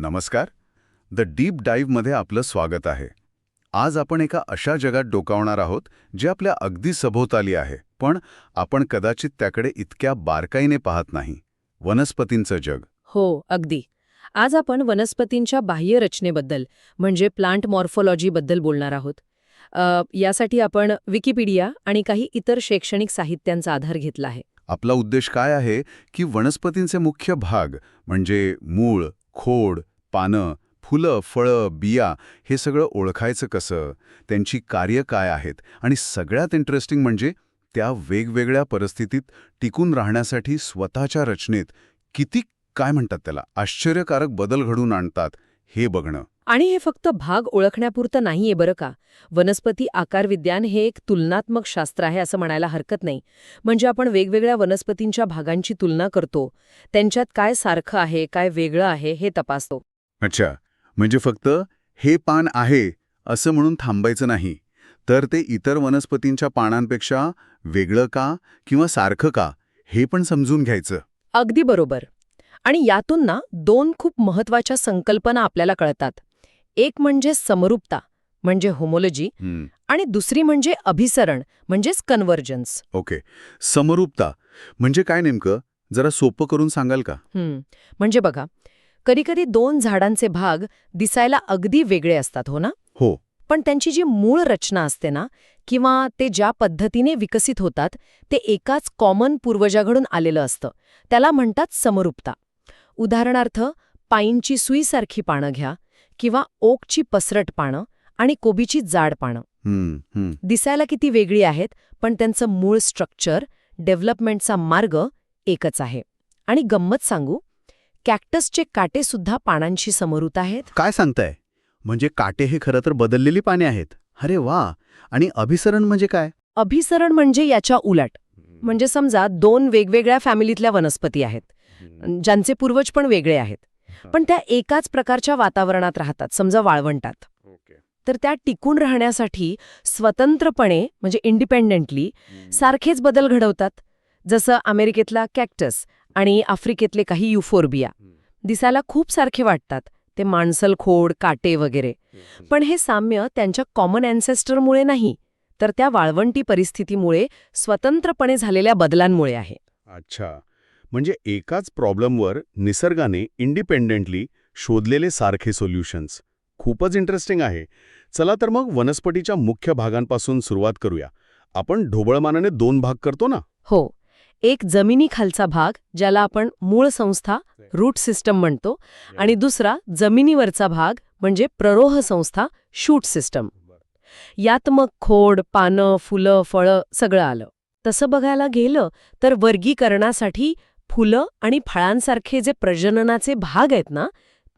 नमस्कार. The deep डाईव्हमध्ये आपलं स्वागत आहे. आज आपण एका अशा जगात डोकावणार आहोत जे आपल्या अगदी सभोवताली आहे पण आपण कदाचित त्याकडे इतक्या बारकाईने पाहत नाही. वनस्पतींचं जग. हो अगदी. आज आपण वनस्पतींच्या बाह्य रचनेबद्दल म्हणजे प्लांट मॉर्फोलॉजीबद्दल बोलणार आहोत. अ, यासाठी आपण विकिपीडिया आणि काही इतर शैक्षणिक साहित्यांचा आधार घेतला आहे. आपला उद्देश काय आहे की वनस्पतींचे मुख्य भाग म्हणजे मूळ खोड पानं फुलं फळं बिया हे सगळं ओळखायचं कसं? त्यांची कार्य काय आहेत? आणि सगळ्यात इंटरेस्टिंग म्हणजे त्या वेगवेगळ्या परिस्थितीत टिकून राहण्यासाठी स्वतःच्या रचनेत किती काय म्हणतात त्याला? आश्चर्यकारक बदल घडून आणतात हे बघणं. आणि हे फक्त भाग ओळखण्यापुरतं नाहीये बरं का? वनस्पती आकारविज्ञान हे एक तुलनात्मक शास्त्र आहे असं म्हणायला हरकत नाही. म्हणजे आपण वेगवेगळ्या वनस्पतींच्या भागांची तुलना करतो. त्यांच्यात काय सारखं आहे काय वेगळं आहे हे तपासतो. अच्छा म्हणजे फक्त हे पान आहे असं म्हणून थांबायचं नाही. तर ते इतर वनस्पतींच्या पानांपेक्षा वेगळं का किंवा सारखं का हे पण समजून घ्यायचं. अगदी बरोबर. आणि यातून ना दोन खूप महत्त्वाच्या संकल्पना आपल्याला कळतात. एक म्हणजे समरूपता म्हणजे होमोलॉजी आणि दुसरी म्हणजे अभिसरण म्हणजेच कन्व्हर्जन्स ओके. समरूपता म्हणजे काय नेमकं? जरा सोपं करून सांगाल का? म्हणजे बघा कधीकधी दोन झाडांचे भाग दिसायला अगदी वेगळे असतात हो ना? हो. पण त्यांची जी मूळ रचना असते ना किंवा ते ज्या पद्धतीने विकसित होतात ते एकाच कॉमन पूर्वजाकडून आलेलं असतं. त्याला म्हणतात समरूपता. उदाहरणार्थ पाईनची सुईसारखी पानं घ्या किंवा ओकची पसरट पानं आणि कोबीची जाड पानं. दिसायला किती वेगळी आहेत पण त्यांचं मूळ स्ट्रक्चर डेव्हलपमेंटचा मार्ग एकच आहे. आणि गंमत सांगू कॅक्टसचे काटे सुद्धा पानांशी समरूत आहेत? काय सांगताय? म्हणजे काटे हे खरं तर बदललेली पाने आहेत. अरे वा! आणि अभिसरण म्हणजे काय? अभिसरण म्हणजे याच्या उलट. म्हणजे समजा दोन वेगवेगळ्या फॅमिलीतल्या वनस्पती आहेत. ज्यांचे पूर्वज पण वेगळे आहेत. पण त्या एकाच प्रकारच्या वातावरणात राहतात समजा वाळवंटात. तर त्या टिकून राहण्यासाठी स्वतंत्रपणे म्हणजे इंडिपेंडेंटली सारखेच बदल घडवतात. जसं अमेरिकेतला कॅक्टस आणि आफ्रिकेतले काही युफोर्बिया. दिसायला खूप सारखे वाटतात. ते माणसल खोड काटे वगैरे. पण हे साम्य त्यांच्या कॉमन अॅन्सेस्टरमुळे नाही. तर त्या वाळवंटी परिस्थितीमुळे स्वतंत्रपणे झालेल्या बदलांमुळे आहे. अच्छा. म्हणजे एकाच प्रॉब्लेमवर निसर्गाने इंडिपेंडेंटली शोधलेले सारखे सोल्युशन्स खूपच इंटरेस्टिंग आहे. चला तर मग वनस्पतीच्या मुख्य भागांपासून सुरुवात करूया. आपण ढोबळमानाने दोन भाग करतो ना? हो. एक जमिनीखालचा भाग ज्याला आपण मूळ संस्था रूट सिस्टम म्हणतो आणि दुसरा जमिनीवरचा भाग म्हणजे प्ररोह संस्था शूट सिस्टम. यात मग खोड पानं फुलं फळं सगळं आलं. तसं बघायला गेलं तर वर्गीकरणासाठी फुलं आणि फळांसारखे जे प्रजननाचे भाग आहेत ना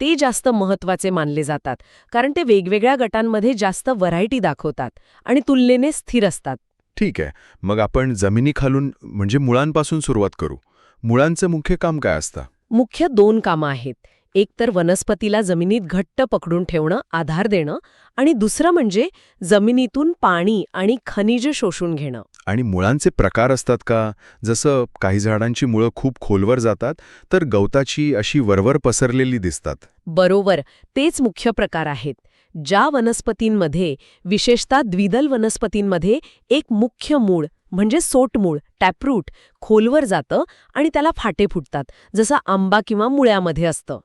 ते जास्त महत्त्वाचे मानले जातात कारण ते वेगवेगळ्या गटांमध्ये जास्त व्हरायटी दाखवतात आणि तुलनेने स्थिर असतात. ठीक आहे. मग आपण जमिनीखालून म्हणजे मुळांपासून सुरुवात करू. मुळांचं मुख्य काम काय असतं? मुख्य दोन कामं आहेत. एक तर वनस्पतीला जमिनीत घट्ट पकडून ठेवणं आधार देणं आणि दुसरं म्हणजे जमिनीतून पाणी आणि खनिज शोषून घेणं. आणि मुळांचे प्रकार असतात का? जसं काही झाडांची मुळं खूप खोलवर जातात तर गवताची अशी वरवर पसरलेली दिसतात. बरोबर. तेच मुख्य प्रकार आहेत. ज्या वनस्पतींमध्ये विशेषतः द्विदल वनस्पतींमध्ये एक मुख्य मूळ म्हणजे सोटमूळ टॅपरूट खोलवर जातं आणि त्याला फाटे फुटतात जसं आंबा किंवा मुळ्यामध्ये असतं.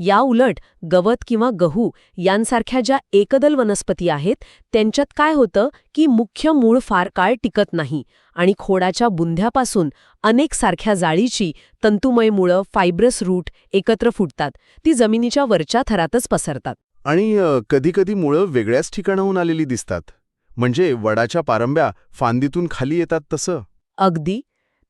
या उलट गवत किंवा गहू यांसारख्या ज्या एकदल वनस्पती आहेत त्यांच्यात काय होतं की मुख्य मूळ फार काळ टिकत नाही आणि खोडाच्या बुंध्यापासून अनेक सारख्या जाळीची तंतुमय मुळं फायब्रस रूट एकत्र फुटतात ती जमिनीच्या वरच्या थरातच पसरतात आणि कधीकधी मुळं वेगळ्याच ठिकाणाहून आलेली दिसतात. म्हणजे वडाच्या पारंब्या फांदीतून खाली येतात तसं. अगदी.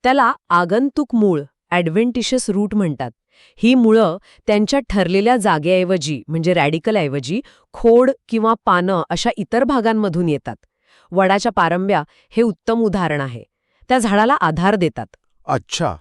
त्याला आगंतुक मूळ ॲडव्हेंटिशस रूट म्हणतात. ही मुळं त्यांच्या ठरलेल्या जागेऐवजी म्हणजे रॅडिकलऐवजी खोड किंवा पानं अशा इतर भागांमधून येतात. वडाच्या पारंब्या हे उत्तम उदाहरण आहे. त्या झाडाला आधार देतात. अच्छा.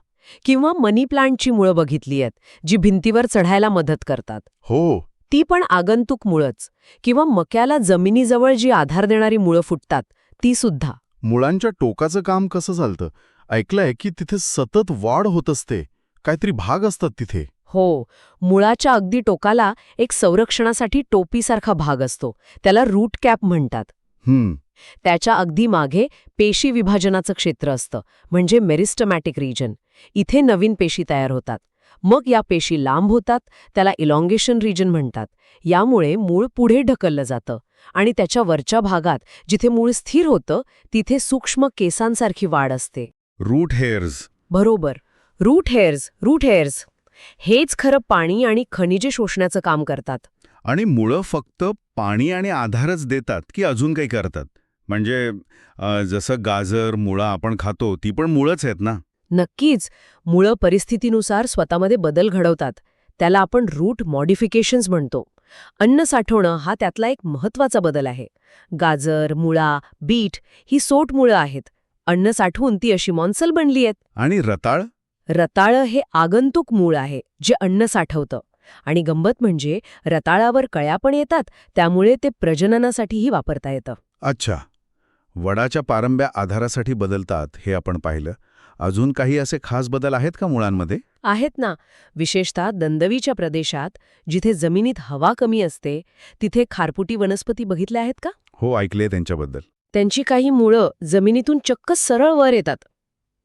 किंवा मनी प्लांटची मुळं बघितली आहेत जी भिंतीवर चढायला मदत करतात. हो. ती पण आगंतुक मुळंच. किंवा मक्याला जमिनीजवळ जी आधार देणारी मुळं फुटतात ती सुद्धा. मुळांच्या टोकाचं काम कसं चालतं? ऐकलंय की तिथे सतत वाढ होत असते. काहीतरी भाग असतात तिथे. हो. मुळाच्या अगदी टोकाला एक संरक्षणासाठी टोपीसारखा भाग असतो. त्याला रूट कॅप म्हणतात. हम्म. त्याच्या अगदी मागे पेशी विभाजनाचं क्षेत्र असतं. म्हणजे मेरिस्टमॅटिक रिजन. इथे नवीन पेशी तयार होतात. मग या पेशी लांब होतात त्याला इलॉंगेशन रिजन म्हणतात. यामुळे मूळ पुढे ढकललं जातं आणि त्याच्या वरच्या भागात जिथे मूळ स्थिर होतं तिथे सूक्ष्म केसांसारखी वाढ असते. रूट हेअर्स बरोबर. रूट हेअर्स रूट हेअर्स हेच खरं पाणी आणि खनिजे शोषण्याचं काम करतात. आणि मुळं फक्त पाणी आणि आधारच देतात की अजून काही करतात? म्हणजे जसं गाजर मुळं आपण खातो ती पण मुळंच आहेत ना? नक्कीच मुळं परिस्थितीनुसार स्वतःमध्ये बदल घडवतात. त्याला आपण रूट मॉडिफिकेशन्स म्हणतो. अन्न साठवणं हा त्यातला एक महत्त्वाचा बदल आहे. गाजर मुळा बीट ही सोट मुळं आहेत. अन्न साठवून ती अशी मॉन्सल बनली आहेत. आणि रताळ? रताळं हे आगंतुक मूळ आहे जे अन्न साठवतं. आणि गंमत म्हणजे रताळावर कळ्या पण येतात त्यामुळे ते प्रजननासाठीही वापरता येतं. अच्छा. वडाच्या पारंब्या आधारासाठी बदलतात हे आपण पाहिलं. अजून काही असे खास बदल आहेत का मुळांमध्ये? आहेत ना. विशेषतः दंदवीच्या प्रदेशात जिथे जमिनीत हवा कमी असते तिथे खारपुटी वनस्पती बघितल्या आहेत का? हो ऐकले त्यांच्याबद्दल. त्यांची काही मुळं जमिनीतून चक्क सरळ वर येतात.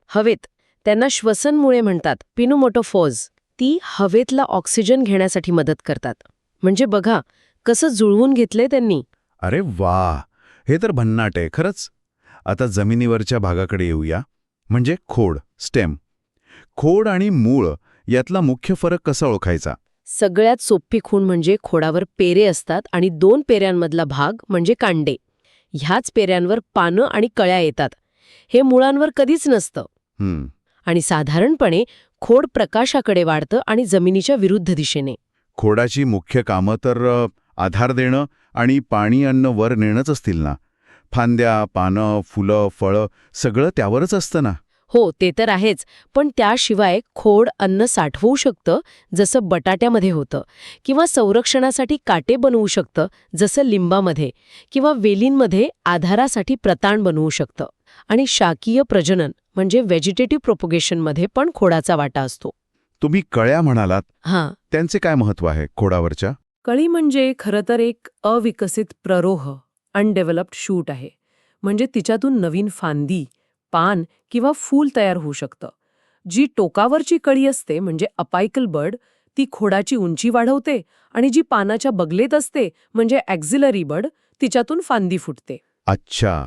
हवेत. त्यांना श्वसनमुळे म्हणतात पिनोमोटोफोज. ती हवेतला ऑक्सिजन घेण्यासाठी मदत करतात. म्हणजे बघा कसं जुळवून घेतलंय त्यांनी. अरे वा हे तर भन्नाट आहे खरंच. आता जमिनीवरच्या भागाकडे येऊया. म्हणजे खोड स्टेम. खोड आणि मूळ यातला मुख्य फरक कसा ओळखायचा? सगळ्यात सोपी खूण म्हणजे खोडावर पेरे असतात आणि दोन पेऱ्यांमधला भाग म्हणजे कांडे. ह्याच पेऱ्यांवर पानं आणि कळ्या येतात. हे मुळांवर कधीच नसतं. आणि साधारणपणे खोड प्रकाशाकडे वाढतं आणि जमिनीच्या विरुद्ध दिशेने. खोडाची मुख्य कामं तर आधार देणं आणि पाणी अन्न वर नेणंच असतील ना? फांद्या पानं फुलं फळं सगळं त्यावरच असतं ना. हो ते तर आहेच. पण त्याशिवाय खोड अन्न साठवू शकतं जसं बटाट्यामध्ये होतं. किंवा संरक्षणासाठी काटे बनवू शकतं जसं लिंबामध्ये. किंवा वेलींमध्ये आधारासाठी प्रताण बनवू शकतं. आणि शाकीय प्रजनन म्हणजे व्हेजिटेटिव्ह प्रोपोगेशनमध्ये पण खोडाचा वाटा असतो. तुम्ही कळ्या म्हणालात. हां. त्यांचे काय महत्त्व आहे खोडावरच्या? कळी म्हणजे खरं तर एक अविकसित प्ररोह. अनडेव्हलप्ड शूट आहे. म्हणजे तिच्यातून नवीन फांदी पान किंवा फूल तयार होऊ शकतं. जी टोकावरची कळी असते म्हणजे अपायकल बर्ड ती खोडाची उंची वाढवते आणि जी पानाच्या बगलेत असते म्हणजे ॲक्झिलरी बर्ड तिच्यातून फांदी फुटते. अच्छा.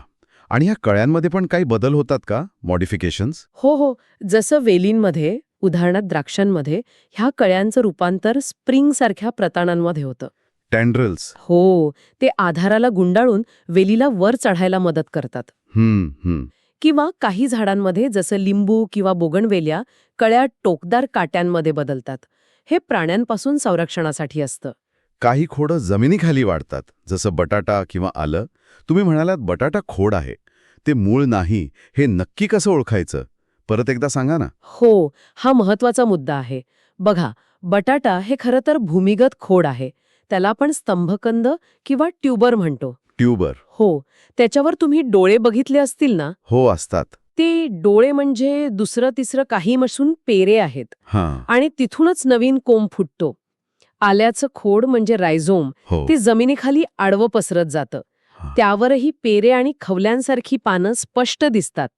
आणि ह्या कळ्यांमध्ये पण काही बदल होतात का? मॉडिफिकेशन्स हो हो. जसं वेलींमध्ये उदाहरणार्थ द्राक्षांमध्ये ह्या कळ्यांचं रूपांतर स्प्रिंगसारख्या प्रताणांमध्ये होतं. टेंड्रल्स हो ते आधाराला गुंडाळून वेलीला वर चढायला मदत करतात. किंवा काही झाडांमध्ये जसं लिंबू किंवा बोगणवेल्या कळ्या टोकदार काट्यांमध्ये बदलतात. हे प्राण्यांपासून संरक्षणासाठी असतं. काही खोडं जमिनीखाली वाढतात जसं बटाटा किंवा आलं. तुम्ही म्हणालात बटाटा खोड आहे. ते मूळ नाही. हे नक्की कसं ओळखायचं? परत एकदा सांगा ना. हो हा महत्त्वाचा मुद्दा आहे. बघा बटाटा हे खरं तर भूमिगत खोड आहे. त्याला आपण स्तंभकंद किंवा ट्यूबर म्हणतो. ट्यूबर. हो त्याच्यावर तुम्ही डोळे बघितले असतील ना? हो असतात. ते डोळे म्हणजे दुसरं तिसरं काही नसून पेरे आहेत. हां. आणि तिथूनच नवीन कोंब फुटतो. आल्याचं खोड म्हणजे रायझोम. हो. ते जमिनीखाली आडवं पसरत जातं. त्यावरही पेरे आणि खवल्यांसारखी पानं स्पष्ट दिसतात.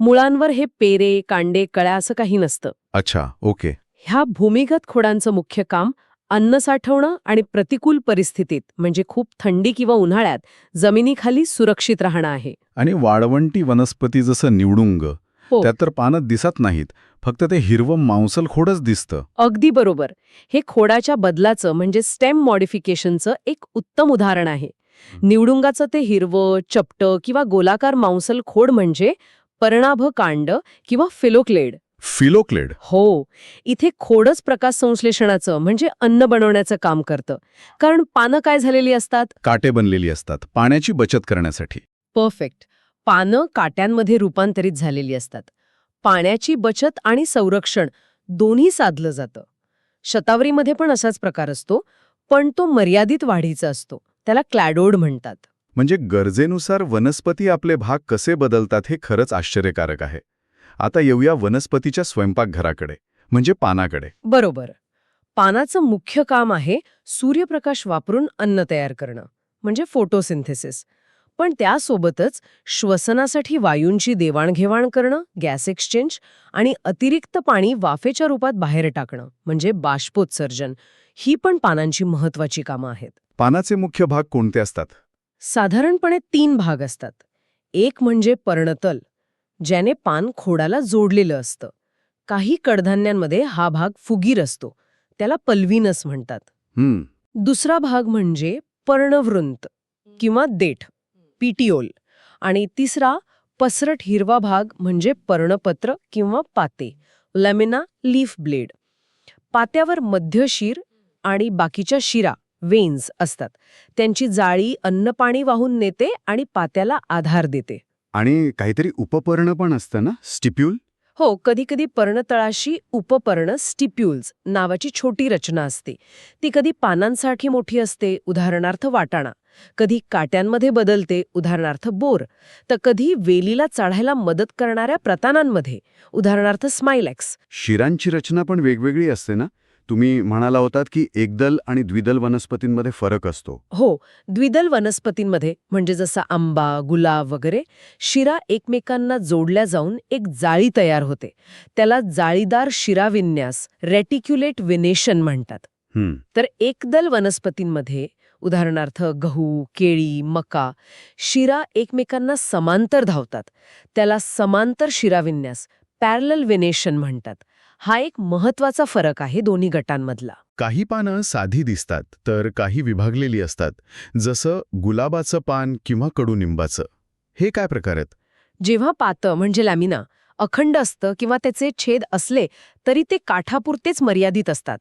मुळांवर हे पेरे कांडे कळ्या असं काही नसतं. अच्छा ओके. ह्या भूमिगत खोडांचं मुख्य काम अन्न साठवणं आणि प्रतिकूल परिस्थितीत म्हणजे खूप थंडी किंवा उन्हाळ्यात जमिनीखाली सुरक्षित राहणं आहे. आणि वाळवंटी वनस्पती जसं निवडुंग हो. त्यात तर पानं दिसत नाहीत फक्त ते हिरवं मांसल खोडच दिसतं. अगदी बरोबर. हे खोडाच्या बदलाचं म्हणजे स्टेम मॉडिफिकेशनचं एक उत्तम उदाहरण आहे. निवडुंगाचं ते हिरवं चपटं किंवा गोलाकार मांसल खोड म्हणजे पर्णाभ कांड किंवा फिलोक्लेड. फिलोक्लेड. हो इथे खोडच प्रकाश संश्लेषणाचं म्हणजे अन्न बनवण्याचं काम करतं. कारण पानं काय झालेली असतात? काटे बनलेली असतात पाण्याची बचत करण्यासाठी. परफेक्ट. पानं काट्यांमध्ये रूपांतरित झालेली असतात. पाण्याची बचत आणि संरक्षण दोन्ही साधलं जातं. शतावरीमध्ये पण असाच प्रकार असतो पण तो मर्यादित वाढीचा असतो. त्याला क्लॅडोड म्हणतात. म्हणजे गरजेनुसार वनस्पती आपले भाग कसे बदलतात हे खरंच आश्चर्यकारक आहे. आता येऊया वनस्पतीच्या स्वयंपाकघराकडे म्हणजे पानाकडे. बरोबर. पानाचं मुख्य काम आहे सूर्यप्रकाश वापरून अन्न तयार करणं म्हणजे फोटोसिंथेसिस. पण त्यासोबतच श्वसनासाठी वायूंची देवाणघेवाण करणं गॅस एक्सचेंज आणि अतिरिक्त पाणी वाफेच्या रूपात बाहेर टाकणं म्हणजे बाष्पोत्सर्जन ही पण पानांची महत्वाची कामं आहेत. पानाचे मुख्य भाग कोणते असतात? साधारणपणे तीन भाग असतात. एक म्हणजे पर्णतल ज्याने पान खोडाला जोडलेलं असतं. काही कडधान्यांमध्ये हा भाग फुगीर असतो. त्याला पल्विनस म्हणतात. दुसरा भाग म्हणजे पर्णवृंत किंवा देठ पिटिओल. आणि तिसरा पसरट हिरवा भाग म्हणजे पर्णपत्र किंवा पाते लॅमिना लीफ ब्लेड. पात्यावर मध्य शिर आणि बाकीच्या शिरा वेन्स असतात. त्यांची जाळी अन्नपाणी वाहून नेते आणि पात्याला आधार देते. आणि काहीतरी उपपर्ण पण असतं ना? स्टिप्यूल? हो कधीकधी पर्णतळाशी उपपर्ण स्टिप्यूल्स नावाची छोटी रचना असते. ती कधी पानांसाठी मोठी असते उदाहरणार्थ वाटाणा. कधी काट्यांमध्ये बदलते उदाहरणार्थ बोर. तर कधी वेलीला चढायला मदत करणाऱ्या प्रतानांमध्ये उदाहरणार्थ स्माइलॅक्स. शिरांची रचना पण वेगवेगळी असते ना? तुम्ही म्हणाला होतात की एकदल आणि द्विदल वनस्पतींमध्ये फरक असतो. हो द्विदल वनस्पतींमध्ये म्हणजे जसं आंबा गुलाब वगैरे शिरा एकमेकांना जोडल्या जाऊन एक जाळी तयार होते. त्याला जाळीदार शिराविन्यास रेटिक्युलेट विनेशन म्हणतात. तर एकदल वनस्पतींमध्ये उदाहरणार्थ गहू केळी मका शिरा एकमेकांना समांतर धावतात. त्याला समांतर शिराविन्यास पॅरल विनेशन म्हणतात. हा एक महत्त्वाचा फरक आहे दोन्ही गटांमधला. काही पानं साधी दिसतात तर काही विभागलेली असतात जसं गुलाबाचं पान किंवा कडुनिंबाचं. हे काय प्रकार आहेत? जेव्हा पातं म्हणजे लॅमिना अखंड असतं किंवा त्याचे छेद असले तरी ते काठापुरतेच मर्यादित असतात.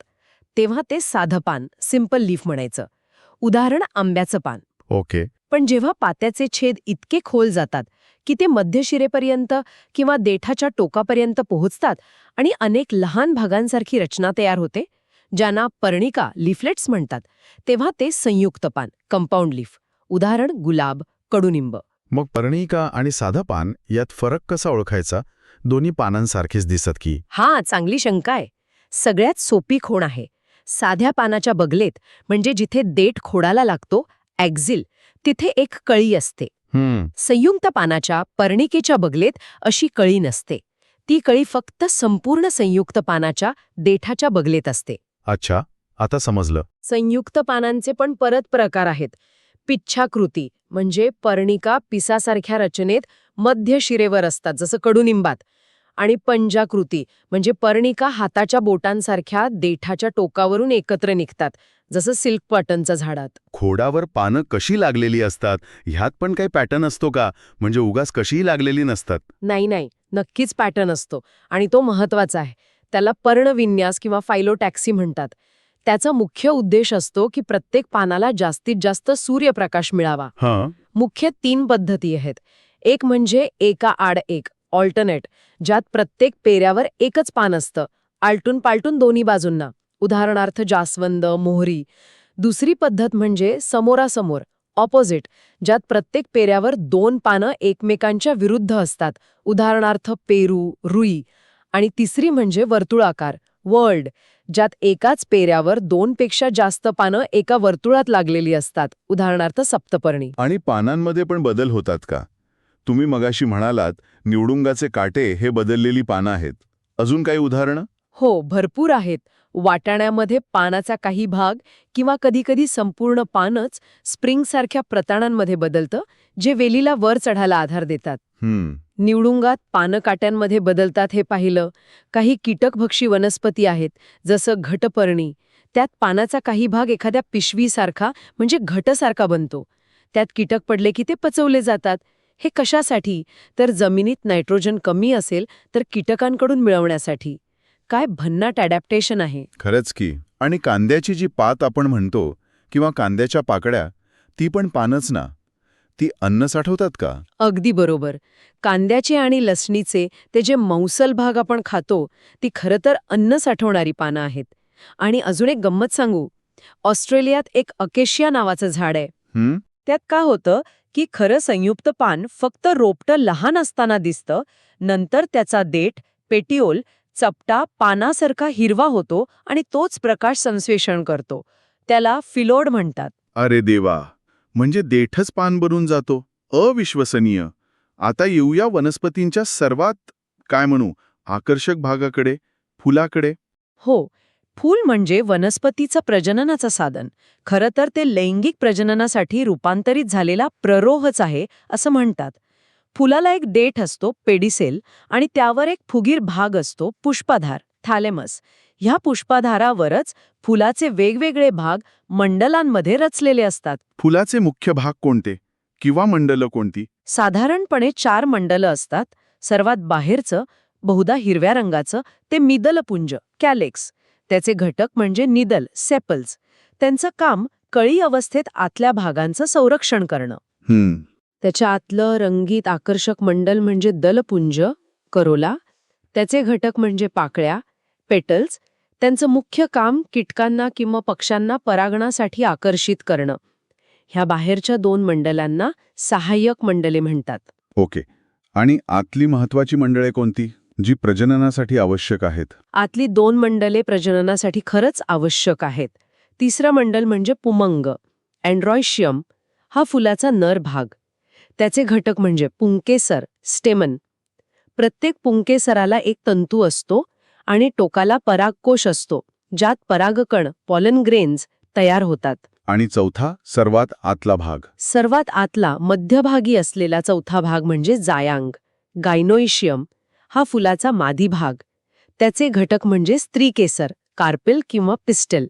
तेव्हा ते साधं पान सिंपल लीफ म्हणायचं. उदाहरण आंब्याचं पान. ओके. पण जेव्हा पात्याचे छेद इतके खोल जातात की ते मध्यशिरेपर्यंत किंवा देठाच्या टोकापर्यंत पोहोचतात आणि अनेक लहान भागांसारखी रचना तयार होते ज्यांना पर्णिका लिफलेट्स म्हणतात. तेव्हा ते संयुक्त पान कंपाऊंड लीफ. उदाहरण गुलाब कडुनिंब. मग पर्णिका आणि साधं पान यात फरक कसा ओळखायचा? दोन्ही पानांसारखेच दिसत की. हा चांगली शंका आहे. सगळ्यात सोपी खूण आहे. साध्या पानाच्या बगलेत म्हणजे जिथे देठ खोडाला लागतो ॲक्झिल तिथे एक कळी असते. संयुक्त पानाच्या पर्णिकेच्या बगलेत अशी कळी नसते. ती कळी फक्त संपूर्ण संयुक्त पानाच्या देठाच्या बगलेत असते. अच्छा आता समजलं. संयुक्त पानांचे पण परत प्रकार आहेत. पिच्छाकृती म्हणजे पर्णिका पिसासारख्या रचनेत मध्य शिरेवर असतात जसं कडुनिंबात. आणि पंजाकृती म्हणजे पर्णिका हाताच्या बोटांसारख्या देठाच्या टोकावरून एकत्र निघतात जसं सिल्क कॉटनच्या झाडात. खोडावर पानं कशी लागलेली असतात? ह्यात पण काही पॅटर्न असतो का? म्हणजे उगाच कशीही लागलेली नसतात. नाही नाही नक्कीच पॅटर्न असतो. आणि तो महत्त्वाचा आहे. त्याला पर्णविन्यास किंवा फायलोटॅक्सी म्हणतात. त्याचा मुख्य उद्देश असतो की प्रत्येक पानाला जास्तीत जास्त सूर्यप्रकाश मिळावा. मुख्य तीन पद्धती आहेत. एक म्हणजे एका आड एक. ऑल्टरनेट ज्यात प्रत्येक पेऱ्यावर एकच पान असतं. आलटून पालटून दोन्ही बाजूंना. उदाहरणार्थ जास्वंद मोहरी. दुसरी पद्धत म्हणजे समोरासमोर ऑपोजिट ज्यात प्रत्येक पेऱ्यावर दोन पानं एकमेकांच्या विरुद्ध असतात. उदाहरणार्थ पेरू रुई. आणि तिसरी म्हणजे वर्तुळाकार वर्ल्ड ज्यात एकाच पेऱ्यावर दोनपेक्षा जास्त पानं एका वर्तुळात लागलेली असतात. उदाहरणार्थ सप्तपर्णी. आणि पानांमध्ये पण बदल होतात का? तुम्ही मगाशी म्हणालात निवडुंगाचे काटे हे बदललेली पानं आहेत. अजून काही उदाहरणं? हो भरपूर आहेत. वाटाण्यामध्ये पानाचा काही भाग किंवा कधीकधी संपूर्ण पानच स्प्रिंगसारख्या प्रताणांमध्ये बदलतं जे वेलीला वर चढायला आधार देतात. निवडुंगात पानं काट्यांमध्ये बदलतात हे पाहिलं. काही कीटकभक्षी वनस्पती आहेत जसं घटपर्णी. त्यात पानाचा काही भाग एखाद्या पिशवीसारखा म्हणजे घटसारखा बनतो. त्यात कीटक पडले की ते पचवले जातात. हे कशासाठी? तर जमिनीत नायट्रोजन कमी असेल तर कीटकांकडून मिळवण्यासाठी. काय भन्नाट अडॅप्टेशन आहे. खरंच की. आणि कांद्याची जी पात आपण म्हणतो किंवा कांद्याच्या पाकड्या ती पण पानच ना. ती अन्न साठवतात का? अगदी बरोबर. कांद्याचे आणि लसणीचे ते जे मौसल भाग आपण खातो ती खरं तर अन्न साठवणारी पानं आहेत. आणि अजून एक गंमत सांगू. ऑस्ट्रेलियात एक अकेशिया नावाचं झाड आहे. त्यात काय होतं? की खरं संयुक्त पान फक्त रोपटं लहान असताना दिसतं नंतर त्याचा देठ पेटिओल चपटा पानासारखा हिरवा होतो आणि तोच प्रकाश संश्लेषण करतो. त्याला फिलोड म्हणतात. अरे देवा! म्हणजे देठच पान बनून जातो. अविश्वसनीय! आता येऊया वनस्पतींच्या सर्वात काय म्हणू आकर्षक भागाकडे? फुलाकडे? हो फूल म्हणजे वनस्पतीचं प्रजननाचं साधन. खरं तर ते लैंगिक प्रजननासाठी रूपांतरित झालेला प्ररोहच आहे असं म्हणतात. फुलाला एक देठ असतो पेडिसेल आणि त्यावर एक फुगीर भाग असतो पुष्पाधार थॅलेमस. ह्या पुष्पाधारावरच फुलाचे वेगवेगळे भाग मंडलांमध्ये रचलेले असतात. फुलाचे मुख्य भाग कोणते? किंवा मंडलं कोणती? साधारणपणे चार मंडलं असतात. सर्वात बाहेरचं बहुधा हिरव्या रंगाचं ते मिदलपुंज कॅलेक्स. त्याचे घटक म्हणजे निदल सेपल्स. त्यांचं काम कळी अवस्थेत आतल्या भागांचं संरक्षण करणं. त्याच्या आतलं रंगीत आकर्षक मंडल म्हणजे दलपुंज करोला. त्याचे घटक म्हणजे पाकळ्या पेटल्स. त्यांचं मुख्य काम कीटकांना किंवा पक्ष्यांना परागणासाठी आकर्षित करणं. ह्या बाहेरच्या दोन मंडलांना सहाय्यक मंडले म्हणतात. ओके. आणि आतली महत्वाची मंडळे कोणती? जी प्रजननासाठी आवश्यक आहेत. आतली दोन मंडले प्रजननासाठी खरंच आवश्यक आहेत. तिसरं मंडल म्हणजे पुमंग अँड्रॉयशियम हा फुलाचा नर भाग. त्याचे घटक म्हणजे पुंकेसर स्टेमन. प्रत्येक पुंकेसराला एक तंतू असतो आणि टोकाला परागकोश असतो ज्यात परागकण पॉलन ग्रेन्स तयार होतात. आणि चौथा सर्वात आतला भाग. सर्वात आतला मध्यभागी असलेला चौथा भाग म्हणजे जायांग गायनोइशियम. हा फुलाचा मादी भाग. त्याचे घटक म्हणजे स्त्रीकेसर कार्पेल किंवा पिस्टल.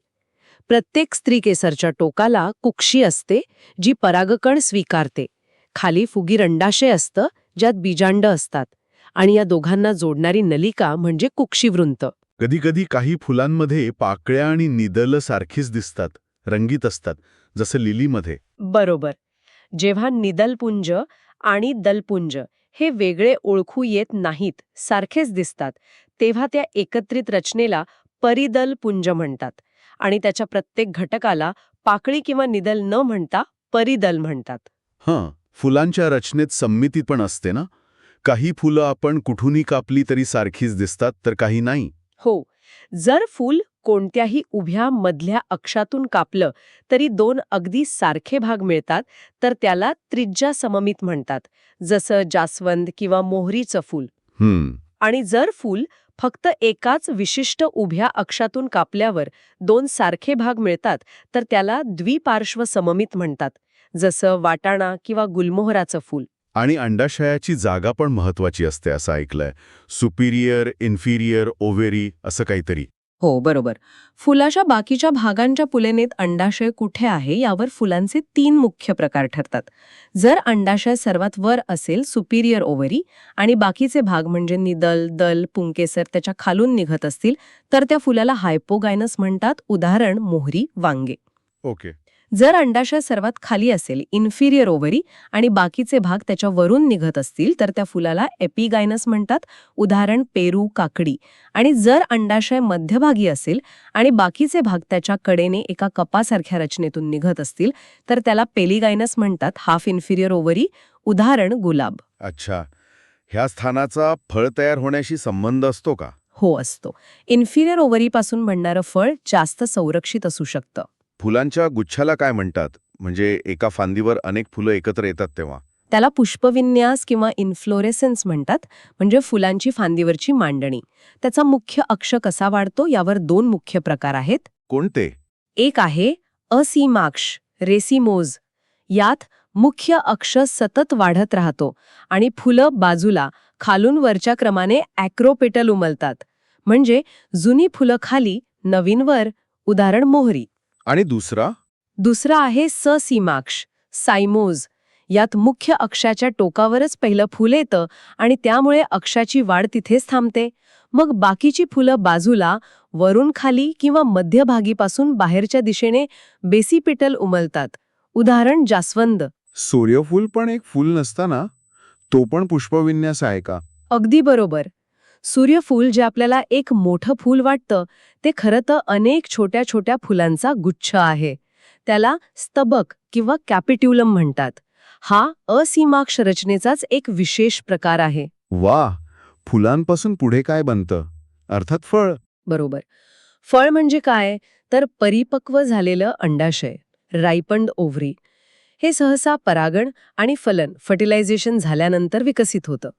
प्रत्येक स्त्रीकेसरच्या टोकाला कुक्षी असते जी परागकण स्वीकारते. खाली फुगीर अंडाशय असतं ज्यात बीजांड असतात. आणि या दोघांना जोडणारी नलिका म्हणजे कुक्षीवृंत. कधीकधी काही फुलांमध्ये पाकळ्या आणि निदल सारखीच दिसतात रंगीत असतात जसं लिलीमध्ये. बरोबर. जेव्हा निदलपुंज आणि दलपुंज हे वेगळे ओळखू येत नाहीत सारखेच दिसतात. तेव्हा त्या एकत्रित रचनेला परिदल पुंज म्हणतात आणि त्याच्या प्रत्येक घटकाला पाकळी किंवा निदल न म्हणता परिदल म्हणतात. हां फुलांच्या रचनेत संमिती पण असते ना? काही फुलं आपण कुठूनही कापली तरी सारखीच दिसतात तर काही नाही. हो जर फूल कोणत्याही उभ्या मधल्या अक्षातून कापलं तरी दोन अगदी सारखे भाग मिळतात तर त्याला त्रिज्या सममित म्हणतात जसं जास्वंद किंवा मोहरीचं फूल. आणि जर फूल फक्त एकाच विशिष्ट उभ्या अक्षातून कापल्यावर दोन सारखे भाग मिळतात तर त्याला द्विपार्श्व सममित म्हणतात जसं वाटाणा किंवा गुलमोहराचं फूल. आणि अंडाशयाची जागा पण महत्वाची असते असं ऐकलंय. सुपिरियर इन्फिरियर ओव्हेरी असं काहीतरी. हो बरोबर. फुलाच्या बाकीच्या भागांच्या तुलनेत अंडाशय कुठे आहे यावर फुलांचे तीन मुख्य प्रकार ठरतात. जर अंडाशय सर्वात वर असेल सुपिरियर ओव्हरी आणि बाकीचे भाग म्हणजे निदल दल पुंकेसर त्याच्या खालून निघत असतील तर त्या फुलाला हायपोगायनस म्हणतात. उदाहरण मोहरी वांगे. ओके. जर अंडाशय सर्वात खाली असेल इन्फिरियर ओव्हरी आणि बाकीचे भाग त्याच्या वरून निघत असतील तर त्या फुलाला एपिगायनस म्हणतात. उदाहरण पेरू काकडी. आणि जर अंडाशय मध्यभागी असेल आणि बाकीचे भाग त्याच्या कडेने एका कपासारख्या रचनेतून निघत असतील तर त्याला पेलिगायनस म्हणतात हाफ इन्फिरियर ओव्हरी उदाहरण गुलाब. अच्छा. ह्या स्थानाचा फळ तयार होण्याशी संबंध असतो का? हो असतो. इन्फिरियर ओव्हरीपासून बनणारं फळ जास्त संरक्षित असू शकतं. फुलांच्या गुच्छाला काय म्हणतात? म्हणजे एका फांदीवर अनेक फुलं एकत्र येतात तेव्हा. त्याला पुष्पविन्यास किंवा इन्फ्लोरेसन्स म्हणतात म्हणजे फुलांची फांदीवरची मांडणी. त्याचा मुख्य अक्ष कसा वाढतो यावर दोन मुख्य प्रकार आहेत. कोणते? एक आहे असीमाक्ष रेसिमोज. यात मुख्य अक्ष सतत वाढत राहतो आणि फुलं बाजूला खालून वरच्या क्रमाने ॲक्रोपेटल उमलतात. म्हणजे जुनी फुलं खाली नवीन वर उदाहरण मोहरी. आणि दुसरा? दुसरा आहे ससीमाक्ष सायमोज. यात मुख्य अक्षाच्या टोकावरच पहिलं फूल येतं आणि त्यामुळे अक्षाची वाढ तिथेच थांबते. मग बाकीची फुलं बाजूला वरून खाली किंवा मध्यभागीपासून बाहेरच्या दिशेने बेसिपिटल उमलतात. उदाहरण जास्वंद. सूर्यफूल पण एक फूल नसताना? तो पण पुष्पविन्यास आहे का? अगदी बरोबर. सूर्यफूल जे आपल्याला एक मोठं फूल वाटतं ते खरं तर अनेक छोट्या छोट्या फुलांचा गुच्छ आहे. त्याला स्तबक किंवा कॅपिट्युलम म्हणतात. हा असीमाक्ष रचनेचाच एक विशेष प्रकार आहे. वा फुलांपासून पुढे काय बनतं? अर्थात फळ. बरोबर. फळ म्हणजे काय? तर परिपक्व झालेलं अंडाशय रायपंड ओव्हरी. हे सहसा परागण आणि फलन फर्टिलायझेशन झाल्यानंतर विकसित होतं.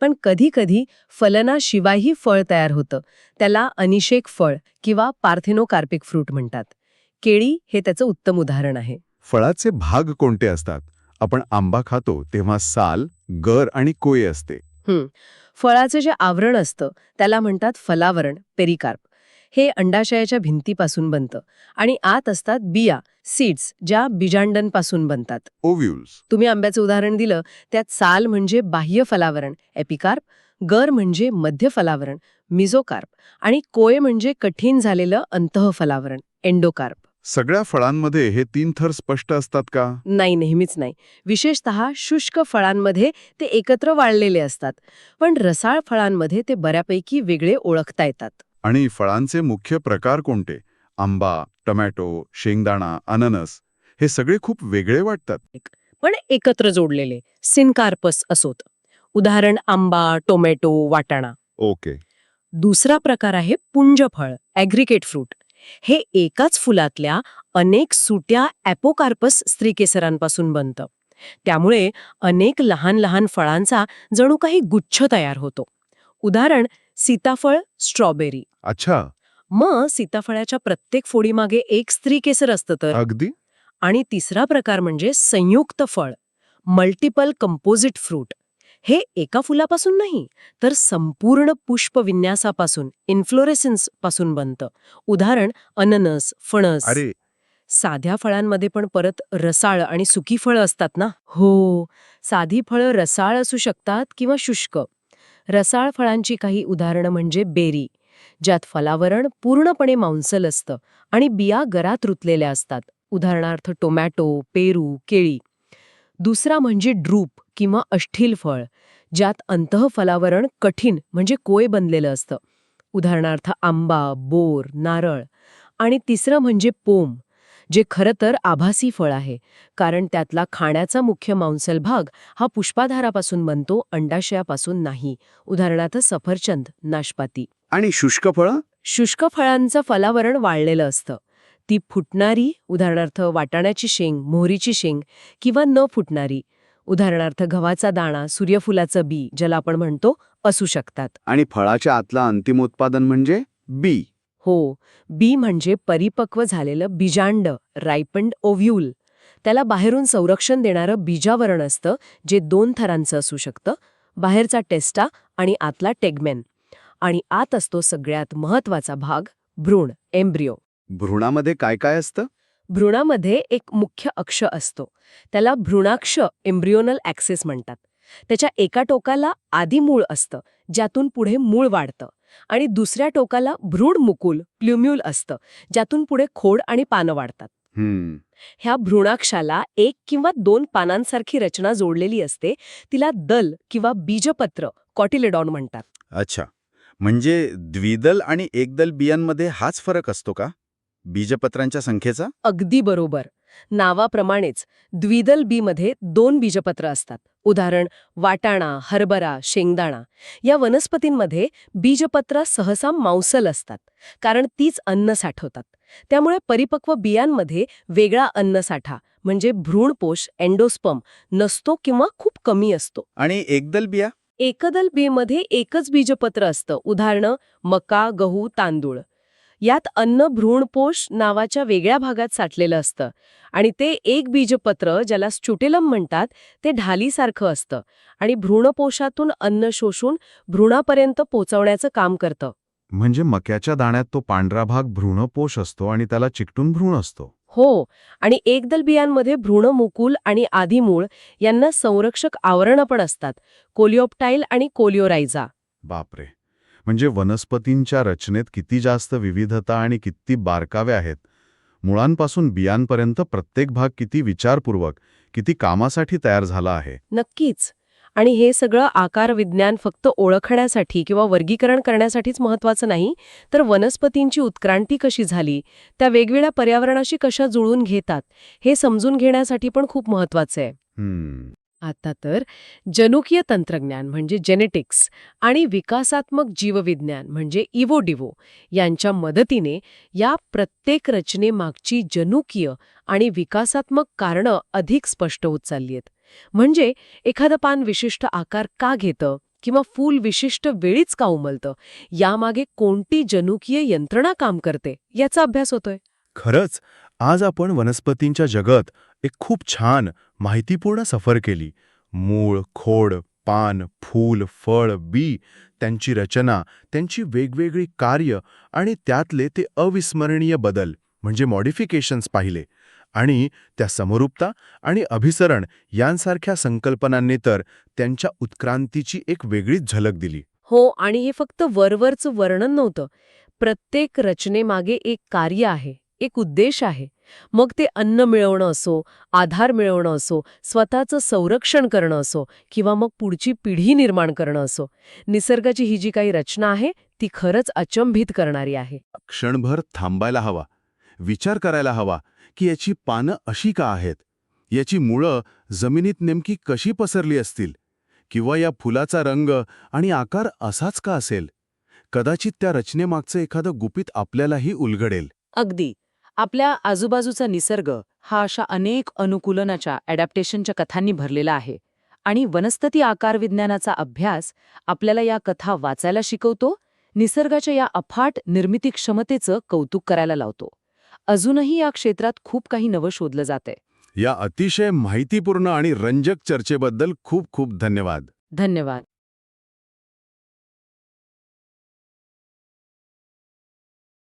पण कधी-कधी फलनाशिवायही फळ तयार होतं. त्याला अनिषेक फळ किंवा पार्थेनोकार्पिक फ्रूट म्हणतात. केळी हे त्याचं उत्तम उदाहरण आहे. फळाचे भाग कोणते असतात? आपण आंबा खातो तेव्हा साल गर आणि कोय असते. फळाचं जे आवरण असतं त्याला म्हणतात फलावरण पेरिकार्प. हे अंडाशयाच्या भिंतीपासून बनतं आणि आत असतात बिया सीड्स ज्या बीजांडांपासून बनतात. ओव्ह्यूल्स तुम्ही आंब्याचं उदाहरण दिलं त्यात साल म्हणजे बाह्य फलावरण एपिकार्प गर म्हणजे मध्य फलावरण मिझोकार्प आणि कोय म्हणजे कठीण झालेलं अंतःफलावरण एंडोकार्प. सगळ्या फळांमध्ये हे तीन थर स्पष्ट असतात का? नाही नेहमीच नाही. विशेषतः शुष्क फळांमध्ये ते एकत्र वाळलेले असतात पण रसाळ फळांमध्ये ते बऱ्यापैकी वेगळे ओळखता येतात. आणि फळांचे मुख्य प्रकार कोणते? आंबा टमॅटो शेंगदाणा अननस हे सगळे खूप वेगळे वाटतात. पण एकत्र जोडलेले सिनकार्पस असोत. उदाहरण आंबा टोमॅटो वाटाणा. ओके. दुसरा प्रकार आहे पुंजफळ ॲग्रिकेट फ्रूट. हे एकाच फुलातल्या अनेक सुट्या ॲपोकार्पस स्त्रीकेसरांपासून बनतं. त्यामुळे अनेक लहान लहान फळांचा जणू काही गुच्छ तयार होतो. उदाहरण सीताफळ स्ट्रॉबेरी. अच्छा. मग सीताफळाच्या प्रत्येक फोडीमागे एक स्त्रीकेसर असतं तर? अगदी. आणि तिसरा प्रकार म्हणजे संयुक्त फळ मल्टिपल कंपोजिट फ्रूट हे एका फुलापासून नाही तर संपूर्ण पुष्पविन्यासापासून इन्फ्लोरेसन्सपासून बनतं. उदाहरण अननस फणस. अरे! साध्या फळांमध्ये पण परत रसाळ आणि सुकी फळं असतात ना? हो. साधी फळं रसाळ असू शकतात किंवा शुष्क. रसाळ फळांची काही उदाहरणं म्हणजे बेरी. ज्यात फलावरण पूर्णपणे मांसल असतं आणि बिया गरात रुतलेल्या असतात. उदाहरणार्थ टोमॅटो पेरू केळी. दुसरा म्हणजे ड्रूप किंवा अष्ठील फळ ज्यात अंतःफलावरण कठीण म्हणजे कोय बनलेलं असतं. उदाहरणार्थ आंबा बोर नारळ. आणि तिसरं म्हणजे पोम जे खरं तर आभासी फळ आहे. कारण त्यातला खाण्याचा मुख्य मांसल भाग हा पुष्पाधारापासून बनतो अंडाशयापासून नाही. उदाहरणार्थ सफरचंद नाशपाती. आणि शुष्क फळं? शुष्क फळांचं फलावरण वाळलेलं असतं. ती फुटणारी उदाहरणार्थ वाटाण्याची शेंग मोहरीची शेंग किंवा न फुटणारी. उदाहरणार्थ गव्हाचा दाणा सूर्यफुलाचं बी ज्याला आपण म्हणतो असू शकतात. आणि फळाच्या आतला अंतिम उत्पादन म्हणजे बी. हो बी म्हणजे परिपक्व झालेलं बीजांड रायपंड ओव्ह्यूल त्याला बाहेरून संरक्षण देणारं बीजावरण असतं जे दोन थरांचं असू शकतं बाहेरचा टेस्टा आणि आतला टेगमेन. आणि आत असतो सगळ्यात महत्त्वाचा भाग भ्रूण एम्ब्रिओ भ्रूणामध्ये काय काय असतं? भ्रूणामध्ये एक मुख्य अक्ष असतो. त्याला भ्रूणाक्ष एम्ब्रिओनल ॲक्सेस म्हणतात. त्याच्या एका टोकाला आदिमूळ असतं ज्यातून पुढे मूळ वाढतं. आणि दुसऱ्या टोकाला भ्रूण मुकुल प्ल्युम्यूल असतं ज्यातून पुढे खोड आणि पानं वाढतात. हम्म. ह्या भ्रूणाक्षाला एक किंवा दोन पानांसारखी रचना जोडलेली असते तिला दल किंवा बीजपत्र कॉटिलेडॉन म्हणतात. अच्छा. म्हणजे द्विदल आणि एकदल बियांमध्ये हाच फरक असतो का? बीजपत्रांच्या संख्येचा? अगदी बरोबर. नावाप्रमाणेच द्विदल बीमध्ये दोन बीजपत्र असतात. उदाहरण वाटाणा हरभरा शेंगदाणा. या वनस्पतींमध्ये बीजपत्र सहसा मांसल असतात कारण तीच अन्न साठवतात. त्यामुळे परिपक्व बियांमध्ये वेगळा अन्नसाठा म्हणजे भ्रूणपोष एंडोस्पम नसतो किंवा खूप कमी असतो. आणि एकदल बिया? एकदल बीमध्ये एकच बीजपत्र असतं. उदाहरणं मका गहू तांदूळ. यात अन्न भ्रूणपोष नावाच्या वेगळ्या भागात साठलेलं असतं आणि ते एक बीजपत्र ज्याला स्चुटेलम म्हणतात ते ढालीसारखं असतं आणि भ्रूणपोषातून अन्न शोषून भ्रूणापर्यंत पोचवण्याचं काम करतं. म्हणजे मक्याच्या दाण्यात तो पांढरा भाग भ्रूणपोष असतो आणि त्याला चिकटून भ्रूण असतो. हो आणि एकदल बियांमध्ये भ्रूणमुकुल आणि आदिमूळ यांना संरक्षक आवरणं पण असतात कोलिओप्टाईल आणि कोलिओरायझा बापरे. म्हणजे वनस्पतींच्या रचनेत किती जास्त विविधता आणि किती बारकावे आहेत. मुळांपासून बियांपर्यंत प्रत्येक भाग किती विचारपूर्वक किती कामासाठी तयार झाला आहे. नक्कीच. आणि हे सगळं आकार विज्ञान फक्त ओळखण्यासाठी किंवा वर्गीकरण करण्यासाठीच महत्वाचं नाही तर वनस्पतींची उत्क्रांती कशी झाली त्या वेगवेगळ्या पर्यावरणाशी कशा जुळून घेतात हे समजून घेण्यासाठी पण खूप महत्वाचं आहे. आता तर जनुकीय तंत्रज्ञान म्हणजे जेनेटिक्स आणि विकासात्मक जीवविज्ञान म्हणजे इवोडिवो यांच्या मदतीने या प्रत्येक रचनेमागची जनुकीय आणि विकासात्मक कारणं अधिक स्पष्ट होत चालली आहेत. म्हणजे एखादं पान विशिष्ट आकार का घेतं किंवा फूल विशिष्ट वेळीच का उमलतं? यामागे कोणती जनुकीय यंत्रणा काम करते याचा अभ्यास होतोय. खरंच आज आपण वनस्पतींच्या जगत एक खूप छान माहितीपूर्ण सफर केली. मूळ खोड पान फूल फळ बी त्यांची रचना त्यांची वेगवेगळी कार्य आणि त्यातले ते अविस्मरणीय बदल म्हणजे मॉडिफिकेशन्स पाहिले. आणि त्या समरूपता आणि अभिसरण यांसारख्या संकल्पनांनी तर त्यांच्या उत्क्रांतीची एक वेगळीच झलक दिली. हो आणि हे फक्त वरवरचं वर्णन नव्हतं. प्रत्येक रचनेमागे एक कार्य आहे एक उद्देश आहे. मग ते अन्न मिळवणं असो आधार मिळवणं असो स्वतःचं संरक्षण करणं असो किंवा मग पुढची पिढी निर्माण करणं असो. निसर्गाची ही जी काही रचना आहे ती खरंच अचंभित करणारी आहे. क्षणभर थांबायला हवा. विचार करायला हवा की याची पानं अशी का आहेत? याची मुळं जमिनीत नेमकी कशी पसरली असतील? किंवा या फुलाचा रंग आणि आकार असाच का असेल? कदाचित त्या रचनेमागचं एखादं गुपित आपल्यालाही उलगडेल. अगदी. आपल्या आजूबाजूचा निसर्ग हा अशा अनेक अनुकूलनाच्या अडॅप्टेशनच्या कथांनी भरलेला आहे. आणि वनस्पती आकारविज्ञानाचा अभ्यास आपल्याला या कथा वाचायला शिकवतो निसर्गाच्या या अफाट निर्मिती क्षमतेचं कौतुक करायला लावतो. अजूनही या क्षेत्रात खूप काही नवं शोधलं जातंय. या अतिशय माहितीपूर्ण आणि रंजक चर्चेबद्दल खूप खूप धन्यवाद. धन्यवाद.